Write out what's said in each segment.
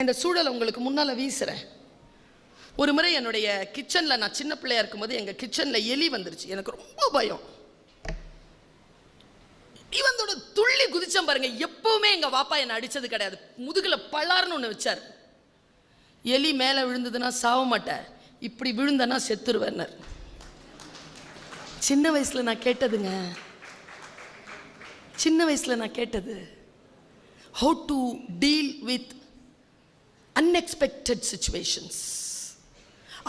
இந்த சூழலை உங்களுக்கு முன்னால் வீசுகிறேன் ஒரு முறை என்னுடைய கிச்சனில் நான் சின்ன பிள்ளையா இருக்கும்போது எங்கள் கிச்சனில் எலி வந்துருச்சு. எனக்கு ரொம்ப பயம். இவந்தோட துள்ளி குதிச்சம் பாருங்க. எப்பவுமே எங்க வாப்பா என்னை அடிச்சது கிடையாது. முதுகில் பலார்னு ஒன்று வச்சார். எலி மேலே விழுந்ததுன்னா சாவ மாட்டேன் இப்படி விழுந்தனா செத்துருவேன்னர். சின்ன வயசுல நான் கேட்டதுங்க. சின்ன வயசுல நான் கேட்டது how to deal with unexpected situations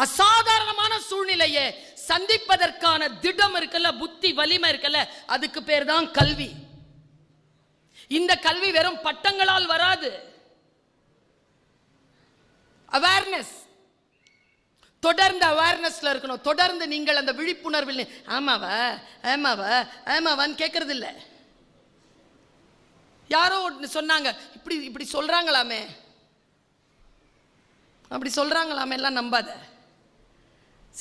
அசாதாரணமான சூழ்நிலையை சந்திப்பதற்கான திடம் இருக்கல புத்தி வலிமை இருக்கல அதுக்கு பேர் தான் கல்வி. இந்த கல்வி வெறும் பட்டங்களால் வராது. அவேர்னஸ் தொடர்ந்து அவேர்னஸ்ல இருக்கணும். தொடர்ந்து நீங்கள் அந்த விழிப்புணர்வில் ஆமாவா ஆமாவா ஆமாவான்னு கேட்கறது இல்லை யாரோ ஒன்று சொன்னாங்க இப்படி இப்படி சொல்றாங்களாமே. அப்படி சொல்றாங்களாமே எல்லாம் நம்பாத.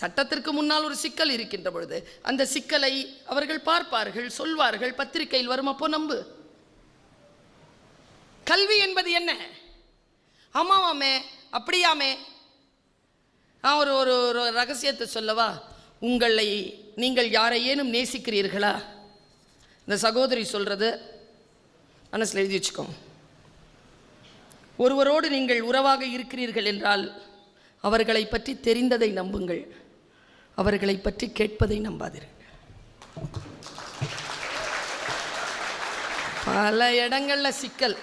சட்டத்திற்கு முன்னால் ஒரு சிக்கல் இருக்கின்ற பொழுது அந்த சிக்கலை அவர்கள் பார்ப்பார்கள் சொல்வார்கள் பத்திரிகையில் வரும் அப்போ நம்பு. கல்வி என்பது என்ன? ஆமாவாமே அப்படியாமே. நான் ஒரு ஒரு ஒரு ரகசியத்தை சொல்லவா? உங்களை நீங்கள் யாரையேனும் நேசிக்கிறீர்களா? இந்த சகோதரி சொல்கிறது மனசில் எழுதி வச்சுக்கோங்க. ஒருவரோடு நீங்கள் உறவாக இருக்கிறீர்கள் என்றால் அவர்களை பற்றி தெரிந்ததை நம்புங்கள். அவர்களை பற்றி கேட்பதை நம்பாதீர்கள். பல இடங்களில் சிக்கல்.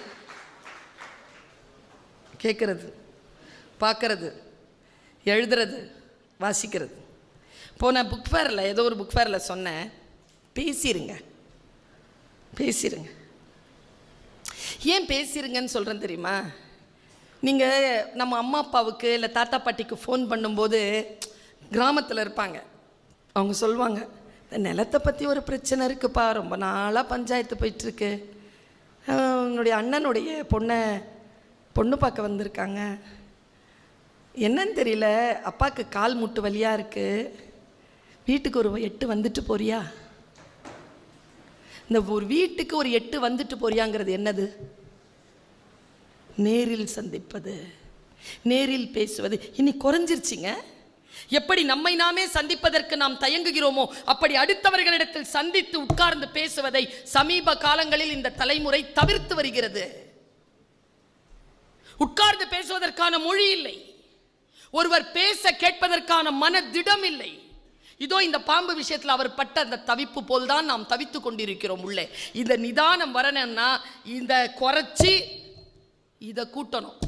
கேட்கறது பார்க்கறது எழுதுறது வாசிக்கிறது. போன புக் ஃபேரில் ஏதோ ஒரு புக் ஃபேரில் சொன்னேன். பேசிடுங்க பேசிடுங்க ஏன் பேசிருங்கன்னு சொல்கிறேன் தெரியுமா? நீங்கள் நம்ம அம்மா அப்பாவுக்கு இல்லை தாத்தா பாட்டிக்கு ஃபோன் பண்ணும்போது கிராமத்தில் இருப்பாங்க. அவங்க சொல்லுவாங்க இந்த நிலத்தை பற்றி ஒரு பிரச்சனை இருக்குப்பா ரொம்ப நாளாக பஞ்சாயத்து போயிட்டுருக்கு. உன்னுடைய அண்ணனுடைய பொண்ணை பொண்ணு பார்க்க வந்திருக்காங்க. என்னன்னு தெரியல அப்பாவுக்கு கால் முட்டு வழியாக இருக்குது வீட்டுக்கு ஒரு எட்டு வந்துட்டு போறியா? இந்த ஒரு வீட்டுக்கு ஒரு எட்டு வந்துட்டு போறியாங்கிறது என்னது? நேரில் சந்திப்பது நேரில் பேசுவது. இனி குறைஞ்சிருச்சிங்க. எப்படி நம்மை நாமே சந்திப்பதற்கு நாம் தயங்குகிறோமோ அப்படி அடுத்தவர்களிடத்தில் சந்தித்து உட்கார்ந்து பேசுவதை சமீப காலங்களில் இந்த தலைமுறை தவிர்த்து வருகிறது. உட்கார்ந்து பேசுவதற்கான மொழி இல்லை. ஒருவர் பேச கேட்பதற்கான மனதிடம் இல்லை. இதோ இந்த பாம்பு விஷயத்தில் அவர் பட்ட அந்த தவிப்பு போல் தான் நாம் தவித்து கொண்டிருக்கிறோம் உள்ளே. இந்த நிதானம் வரணும்னா இந்த குறைச்சி இதை கூட்டணும்.